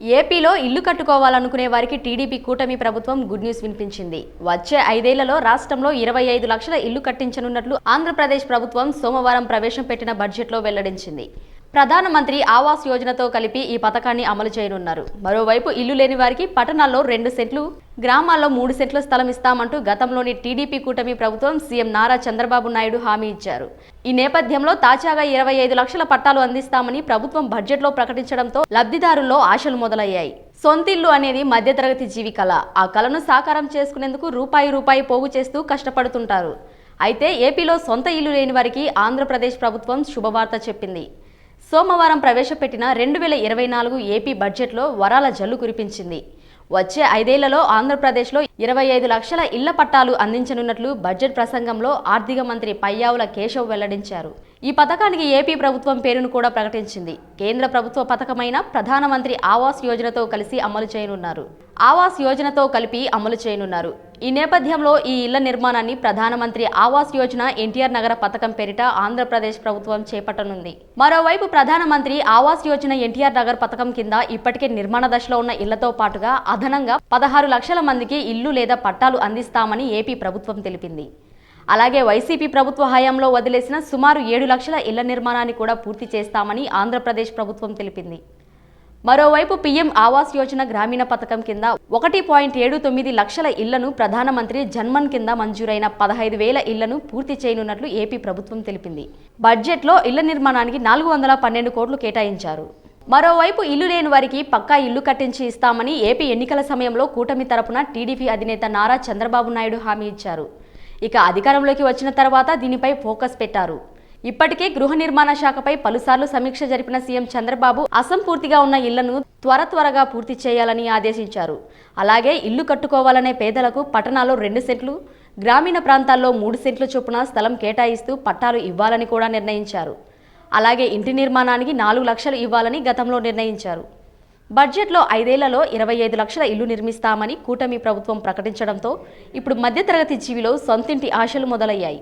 ఏపీలో ఇల్లు కట్టుకోవాలనుకునే వారికి టీడీపీ కూటమి ప్రభుత్వం గుడ్ న్యూస్ వినిపించింది. వచ్చే ఐదేళ్ళలో రాష్ట్రంలో ఇరవై ఐదు లక్షల ఇల్లు కట్టించనున్నట్లు ఆంధ్రప్రదేశ్ ప్రభుత్వం సోమవారం ప్రవేశపెట్టిన బడ్జెట్లో వెల్లడించింది. ప్రధానమంత్రి ఆవాస్ యోజనతో కలిపి ఈ పథకాన్ని అమలు చేయనున్నారు. మరోవైపు ఇల్లు లేని వారికి పట్టణాల్లో రెండు సెంట్లు గ్రామాల్లో మూడు సెంట్ల స్థలం ఇస్తామంటూ గతంలోని టీడీపీ కూటమి ప్రభుత్వం సీఎం నారా చంద్రబాబు నాయుడు హామీ ఇచ్చారు. ఈ నేపథ్యంలో తాజాగా ఇరవై ఐదు లక్షల పట్టాలు అందిస్తామని ప్రభుత్వం బడ్జెట్లో ప్రకటించడంతో లబ్ధిదారుల్లో ఆశలు మొదలయ్యాయి. సొంతిల్లు అనేది మధ్యతరగతి జీవి కళ ఆ కళను సాకారం చేసుకునేందుకు రూపాయి రూపాయి పోగు చేస్తూ కష్టపడుతుంటారు. అయితే ఏపీలో సొంత ఇల్లు లేని వారికి ఆంధ్రప్రదేశ్ ప్రభుత్వం శుభవార్త చెప్పింది. సోమవారం ప్రవేశపెట్టిన రెండు వేల ఇరవై నాలుగు ఏపీ బడ్జెట్లో వరాల జల్లు కురిపించింది. వచ్చే ఐదేళ్ళలో ఆంధ్రప్రదేశ్లో ఇరవై ఐదు లక్షల ఇళ్ళ పట్టాలు అందించనున్నట్లు బడ్జెట్ ప్రసంగంలో ఆర్థిక మంత్రి పయ్యావుల కేశవ్ వెల్లడించారు. ఈ పథకానికి ఏపీ ప్రభుత్వం పేరును కూడా ప్రకటించింది. కేంద్ర ప్రభుత్వ పథకమైన ప్రధానమంత్రి ఆవాస్ యోజనతో కలిసి అమలు చేయనున్నారు. ఆవాస్ యోజనతో కలిపి అమలు చేయనున్నారు. ఈ నేపథ్యంలో ఈ ఇళ్ళ నిర్మాణాన్ని ప్రధానమంత్రి ఆవాస్ యోజన ఎన్టీఆర్ నగర పథకం పేరిట ఆంధ్రప్రదేశ్ ప్రభుత్వం చేపట్టనుంది. మరోవైపు ప్రధానమంత్రి ఆవాస్ యోజన ఎన్టీఆర్ నగర్ పథకం కింద ఇప్పటికే నిర్మాణ దశలో ఉన్న ఇళ్ళతో పాటుగా అదనంగా పదహారు లక్షల మందికి ఇల్లు లేదా పట్టాలు అందిస్తామని ఏపీ ప్రభుత్వం తెలిపింది. అలాగే వైసీపీ ప్రభుత్వ హయాంలో వదిలేసిన సుమారు ఏడు లక్షల ఇళ్ళ నిర్మాణాన్ని కూడా పూర్తి చేస్తామని ఆంధ్రప్రదేశ్ ప్రభుత్వం తెలిపింది. మరోవైపు పీఎం ఆవాస్ యోజన గ్రామీణ పథకం కింద ఒకటి పాయింట్ ఏడు తొమ్మిది లక్షల ఇళ్ళను ప్రధానమంత్రి జన్మన్ కింద మంజూరైన పదహైదు వేల ఇళ్ళను పూర్తి చేయనున్నట్లు ఏపీ ప్రభుత్వం తెలిపింది. బడ్జెట్లో ఇళ్ళ నిర్మాణానికి నాలుగు వందల పన్నెండు కోట్లు కేటాయించారు. మరోవైపు ఇల్లు లేని వారికి పక్కా ఇల్లు కట్టించి ఇస్తామని ఏపీ ఎన్నికల సమయంలో కూటమి తరపున టీడీపీ అధినేత నారా చంద్రబాబు నాయుడు హామీ ఇచ్చారు. ఇక అధికారంలోకి వచ్చిన తర్వాత దీనిపై ఫోకస్ పెట్టారు. ఇప్పటికే గృహ నిర్మాణ శాఖపై పలుసార్లు సమీక్ష జరిపిన సీఎం చంద్రబాబు అసంపూర్తిగా ఉన్న ఇళ్ళను త్వర త్వరగా పూర్తి చేయాలని ఆదేశించారు. అలాగే ఇల్లు కట్టుకోవాలనే పేదలకు పట్టణాల్లో రెండు సెంట్లు గ్రామీణ ప్రాంతాల్లో మూడు సెంట్లు చొప్పున స్థలం కేటాయిస్తూ పట్టాలు ఇవ్వాలని కూడా నిర్ణయించారు. అలాగే ఇంటి నిర్మాణానికి నాలుగు లక్షలు ఇవ్వాలని గతంలో నిర్ణయించారు. బడ్జెట్లో ఐదేళ్ళలో ఇరవై ఐదు లక్షల ఇల్లు నిర్మిస్తామని కూటమి ప్రభుత్వం ప్రకటించడంతో ఇప్పుడు మధ్యతరగతి జీవిలో సొంతింటి ఆశలు మొదలయ్యాయి.